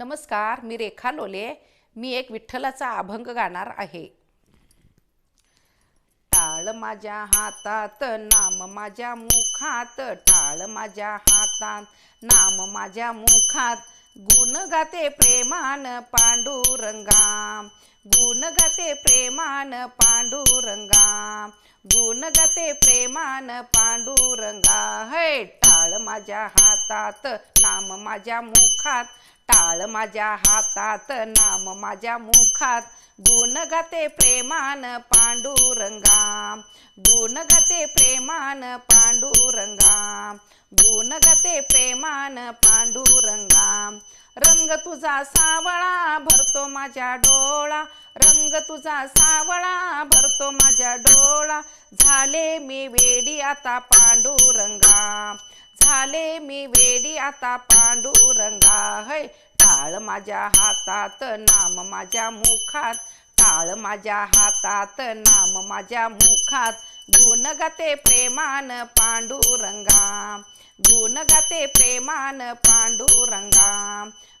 नमस्कार मी रेखा लोले. मी एक विठ्ठलाचा अभंग गाणार आहे. टाळ माझ्या हातात नाम माझ्या मुखात. टाळ माझ्या हातात नाम माझ्या मुखात. गुण गाते प्रेमान पांडुरंगा गुण गाते प्रेमान पांडुरंगा गुण गाते प्रेमान पांडुरंगा. है टाळ माझ्या हातात नाम माझ्या मुखात. टाळ माझ्या हातात नाम माझ्या मुखात. गुण गाते प्रेमान पांडुरंगा गुणगते प्रेमान पांडुरंगा. गुणगते प्रेमान पांडुरंगा. रंग तुझा सावळा भरतो माझ्या डोळा. रंग तुझा सावळा भरतो माझ्या डोळा. झाले मी वेडी आता पांडुरंगा. झाले मी वेडी आता पांडुरंगा. है टाळ माझ्या हातात नाम माझ्या मुखात. टाळ माझ्या हातात नाम माझ्या मुखात गुण गाते प्रेमान पांडुरंगा. गुण गाते प्रेमान पांडुरंगा.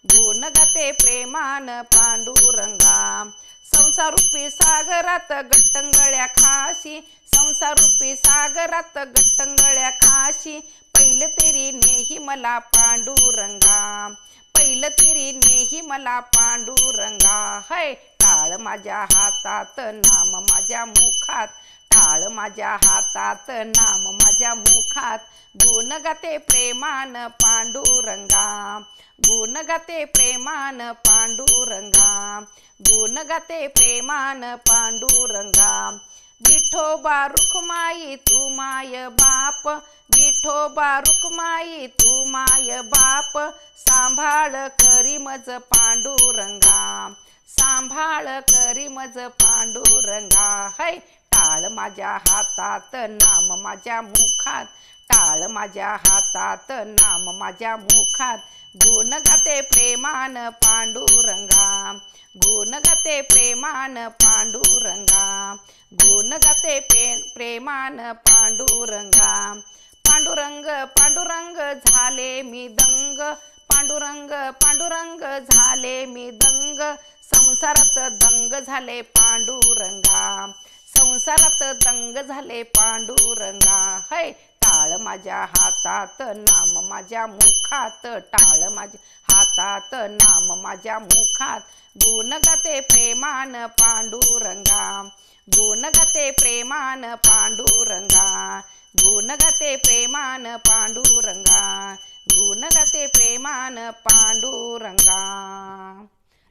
गुण गाते प्रेमान पांडुरंगा. संसारूपी सागरात गट्टंगळ्या खाशी संसारूपी सागरात गट्टंगळ्या खाशी. पहिलं तरी नेही मला पांडुरंगा. पहिलं तरी नेही मला पांडुरंगा. है टाळ माझ्या हातात नाम माझ्या मुखात. टाळ माझ्या हातात नाम माझ्या मुखात. गुण गाते प्रेमान पांडुरंगा. गुण गाते प्रेमान पांडुरंगा. गुण गाते प्रेमान पांडुरंगा. विठोबा रुखमाई तू माय बाप. विठोबा रुखमाई तू माय बाप. सांभाळ करी मज पांडुरंगा. सांभाळ करी मज पांडुरंगा. है टाळ माझ्या हातात नाम माझ्या मुखात. टाळ माझ्या हातात नाम माझ्या मुखात. गुण गाते प्रेमान पांडुरंगा. गुण गाते प्रेमान पांडुरंगा गुण गाते प्रे प्रेमान पांडुरंगा. पांडुरंग पांडुरंग झाले मी दंग. पांडुरंग पांडुरंग झाले मी दंग. संसारात दंग झाले पांडुरंगा. संसारात दंग झाले पांडुरंगा. है टाळ माझ्या हातात नाम माझ्या मुखात टाळ माझ्या हातात नाम माझ्या मुखात गुण गाते प्रेमान पांडुरंगा. गुण गाते प्रेमान पांडुरंगा. गुण गाते प्रेमान पांडुरंगा. गुण गाते प्रेमान पांडुरंगा.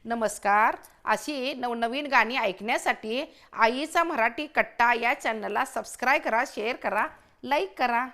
नमस्कार. अशी नवनवीन गाणी ऐकण्यासाठी आईचा मराठी कट्टा या चॅनलला सबस्क्राईब करा शेअर करा. लाईक करा.